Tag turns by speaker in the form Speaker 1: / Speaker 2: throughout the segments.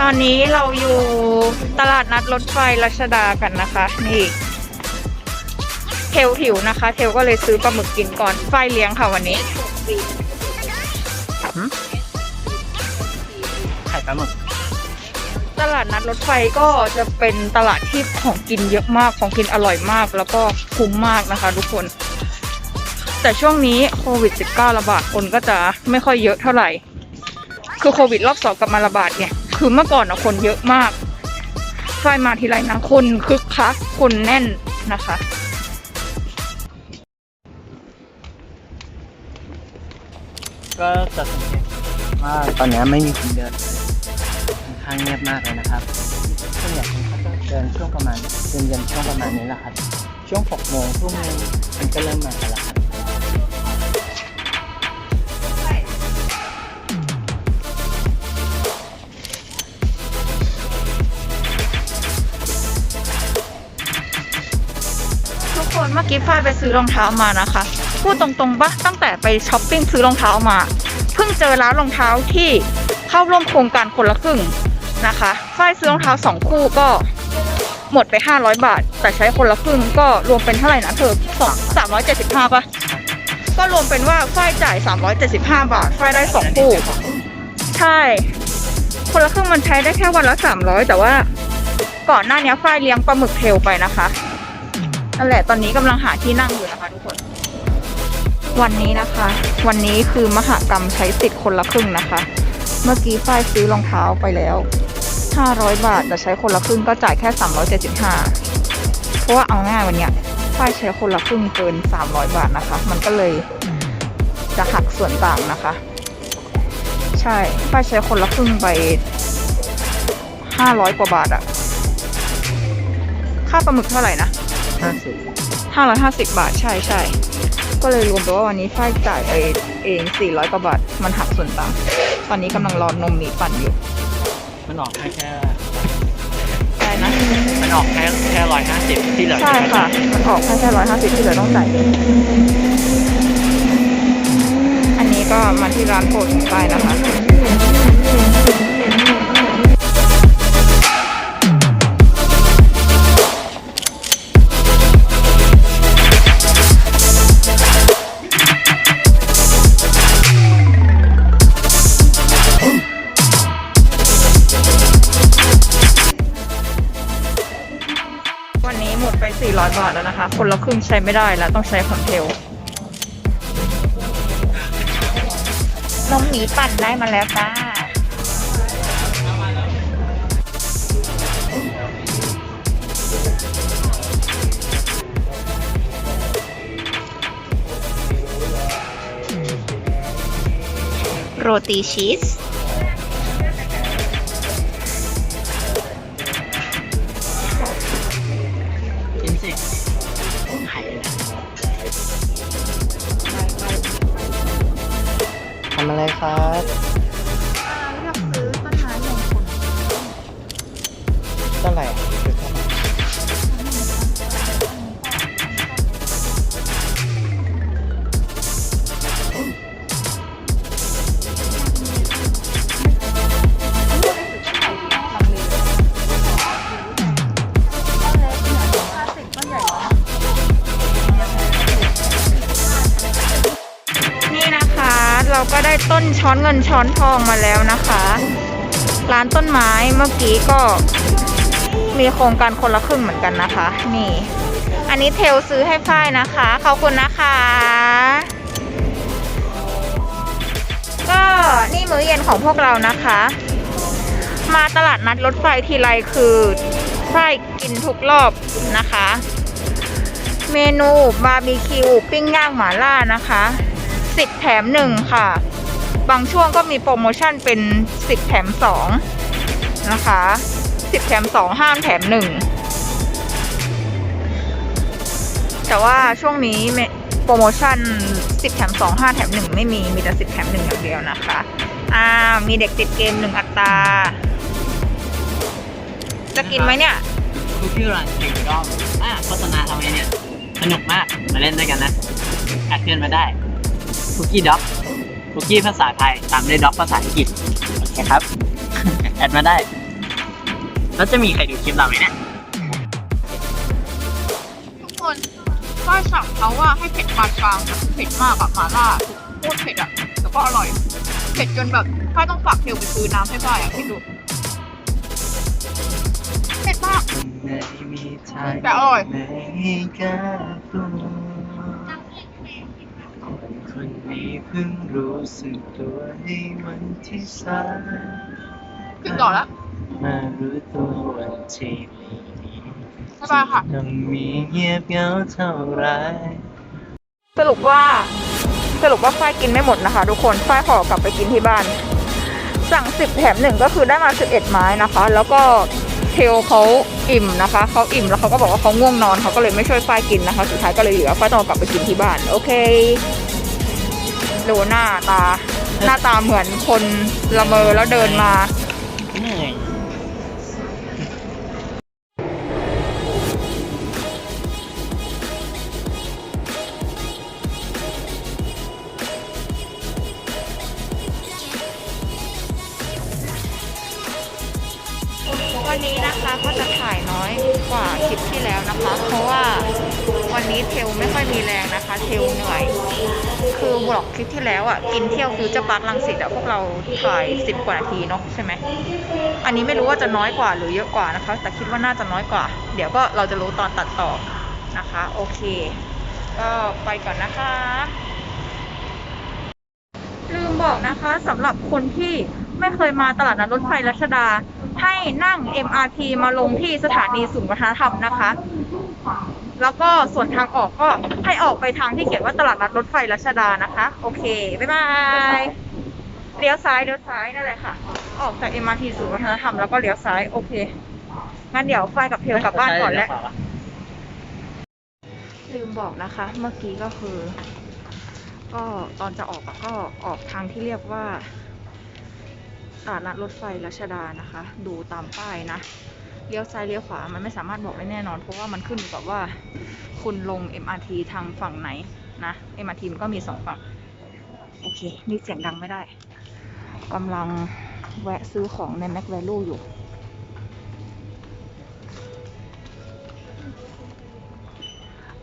Speaker 1: ตอนนี้เราอยู่ตลาดนัดรถไฟรัชดากันนะคะ นี่ เทลหิวนะคะ เทลก็เลยซื้อปลาหมึกกินก่อนไฟเลี้ยงค่ะวันนี้
Speaker 2: ไข่ปลาหมึก
Speaker 1: ตลาดนัดรถไฟก็จะเป็นตลาดที่ของกินเยอะมากของกินอร่อยมาก แล้วก็คุ้มมากนะคะ ทุกคน แต่ช่วงนี้โควิด -19 ระบาดคนก็จะไม่ค่อยเยอะเท่าไหร่ คือโควิดรอบสองกลับมาระบาดเนี่ยคือเมื่อก่อนอะคนเยอะมากไฟมาทีไรนะคนคึกคักคนแน่นนะคะ
Speaker 2: ก็จะสังเกตว่าตอนนี้ไม่มีคนเดินค่อนข้างเงียบมากเลยนะครับส่วนใหญ่คนก็จะเดินช่วงประมาณเย็นเย็นๆช่วงประมาณนี้แหละครับ ช่วงหกโมงทุ่มนึงมันก็เริ่มมาแล้ว
Speaker 1: กี้ฝ้ายไปซื้อรองเท้ามานะคะ พูดตรงๆปะตั้งแต่ไปช้อปปิ้งซื้อรองเท้ามา เพิ่งเจอร้านรองเท้าที่เข้าร่วมโครงการคนละครึ่งนะคะฝ้ายซื้อรองเท้าสองคู่ก็หมดไป 500 บาท แต่ใช้คนละครึ่งก็รวมเป็นเท่าไหร่นะเธอสองสามร้อยเจ็ดสิบห้าปะก็รวมเป็นว่าฝ้ายจ่าย 375 บาทฝ้ายได้สองคู่ใช่ คนละครึ่งมันใช้ได้แค่วันละ300 แต่ว่าก่อนหน้านี้ฝ้ายเลี้ยงปลาหมึกเทลไปนะคะ นั่นแหละตอนนี้กำลังหาที่นั่งอยู่นะคะทุกคน วันนี้นะคะ วันนี้คือมหากรรมใช้สิทธิ์คนละครึ่งนะคะ เมื่อกี้ฝ้ายซื้อรองเท้าไปแล้ว 500 บาทแต่ใช้คนละครึ่งก็จ่ายแค่ 375 เพราะว่าเอาง่ายวันเนี้ยฝ้ายใช้คนละครึ่งเกิน 300 บาทนะคะ มันก็เลยจะหักส่วนต่างนะคะ ใช่ฝ้ายใช้คนละครึ่งไป 500 กว่าบาทอะค่าปลาหมึกเท่าไหร่นะ
Speaker 2: ห้าสิบ
Speaker 1: ห้าร้อยห้าสิบบาทใช่ใช่ก็เลยรวมไปว่าวันนี้ฝ้ายจ่ายเองเองสี่ร้อยกว่าบาท มันหักส่วนต่างตอนนี้กำลังรอนมหมีปั่นอยู่
Speaker 2: มันออกให้แค่
Speaker 1: ใช่นะ
Speaker 2: มันออกแค่แค่ร้อยห้าสิบที่เหลือ
Speaker 1: ใช่ค่ะ มันออกแค่แค่ร้อยห้าสิบที่เหลือต้องจ่ายเองอันนี้ก็มาที่ร้านโปรดของฝ้ายนะคะ 300 บาทแล้วนะคะ คนละครึ่งใช้ไม่ได้แล้วต้องใช้ของเทลนมหมีปั่นได้มาแล้วจ้าโรตีชีสำ
Speaker 2: อะไรครับ
Speaker 1: เลือกซื้อต้นไม้มงคล
Speaker 2: เท่าไหร่อะคือเท่าไหร่
Speaker 1: เราก็ได้ต้นช้อนเงินช้อนทองมาแล้วนะคะ ร้านต้นไม้เมื่อกี้ก็มีโครงการคนละครึ่งเหมือนกันนะคะ นี่ อันนี้เทลซื้อให้ฝ้ายนะคะขอบคุณนะคะ ก็นี่มื้อเย็นของพวกเรานะคะ มาตลาดนัดรถไฟทีไรคือฝ้ายกินทุกรอบนะคะ เมนูบาร์บีคิวปิ้งย่างหมาล่านะคะ สิบแถมหนึ่งค่ะ บางช่วงก็มีโปรโมชั่นเป็นสิบแถมสองนะคะสิบแถมสองห้ามแถมหนึ่งแต่ว่าช่วงนี้โปรโมชั่นสิบแถมสองห้าแถมหนึ่งไม่มี มีแต่สิบแถมหนึ่งอย่างเดียวนะคะอ่ามีเด็กติดเกมหนึ่งอัตราจะกินไหมเนี่ย
Speaker 2: คุกกี้รันหนึ่งรอบอะโฆษณาทำไงเนี่ย สนุกมาก มาเล่นด้วยกันนะแอดเพื่อนมาได้ คุกกี้ด็อกคุคุกกี้ภาษาไทย ตามด้วยด็อกภาษาอังกฤษโอเคครับ แอดมาได้ แล้วจะมีใครดูคลิปเราไหมเนี่ย
Speaker 1: ทุกคนฝ้ายสั่งเขาว่าให้เผ็ดปานกลางเผ็ดมากอะหมาล่าโคตรเผ็ดอะแต่ก็อร่อย เผ็ดจนแบบฝ้ายต้องฝากเทลไปซื้อน้ำให้ฝ้ายอะคิดดูเผ็ดมาก แต่อร่อย
Speaker 2: คนนี้ เพิ่งรู้สึกตัวในวันที่สาย
Speaker 1: ขึ้นต่อแล้ว
Speaker 2: มารู้ตัววันที่ดี
Speaker 1: บ๊ายบายค่ะ
Speaker 2: ต้องมีเงียบเหงาเท่าไร
Speaker 1: สรุปว่าสรุปว่าฝ้ายกินไม่หมดนะคะ ทุกคนฝ้ายขอกลับไปกินที่บ้าน สั่งสิบแถมหนึ่งก็คือได้มาสิบเอ็ดไม้นะคะ แล้วก็เทลเขาอิ่มนะคะเขาอิ่มแล้วเขาก็บอกว่าเขาง่วงนอนเขาก็เลยไม่ช่วยฝ้ายกินนะคะ สุดท้ายก็เลยเหลือฝ้ายต้องเอากลับไปกินที่บ้าน โอเค ดูหน้าตา หน้าตาเหมือนคนละเมอแล้วเดินมา
Speaker 2: เหนื่อย
Speaker 1: วันนี้นะคะก็จะถ่ายน้อยกว่าคลิปที่แล้วนะคะ เพราะว่าวั นนี้เทลไม่ค่อยมีแรงนะคะ เทลเหนื่อย คือบล็อกคลิปที่แล้วอะ กินเที่ยวฟิวเจอร์พาร์คลังสิตอะพวกเราถ่ายสิบกว่านาทีเนาะใช่ไหม อันนี้ไม่รู้ว่าจะน้อยกว่าหรือเยอะกว่านะคะ แต่คิดว่าน่าจะน้อยกว่า เดี๋ยวก็เราจะรู้ตอนตัดต่อนะคะ โอเค ก็ไปก่อนนะคะ ลืมบอกนะคะสำหรับคนที่ไม่เคยมาตลาดนัดรถไฟรัชดา ให้นั่ง MRT มาลงที่สถานีศูนย์วัฒนธรรมนะคะ แล้วก็ส่วนทางออกก็ให้ออกไปทางที่เขียนว่าตลาดนัดรถไฟรัชดานะคะ โอเค บ๊ายบายเลี้ยวซ้ายเลี้ยวซ้ายนั่นแหละค่ะ ออกจาก MRT ศูนย์วัฒนธรรมแล้วก็เลี้ยวซ้ายโอเคงั้นเดี๋ยวไฟกับเทลกลับบ้านก่อนแล้วลืมบอกนะคะ เมื่อกี้ก็คือ ก็ตอนจะออกอะก็ออกทางที่เรียกว่าตลาด นัดรถไฟรัชดานะคะ ดูตามป้ายนะเลี้ยวซ้ายเลี้ยวขวา มันไม่สามารถบอกได้แน่นอน เพราะว่ามันขึ้นอยู่กับว่าคุณลง MRT ทางฝั่งไหนนะ MRT มันก็มีสองฝั่ง โอเค นี่เสียงดังไม่ได้กำลังแวะซื้อของใน Mac Value อยู่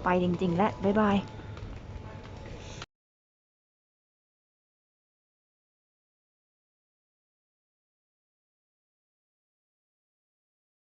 Speaker 1: ไปจริง ๆ และ บ๊ายบาย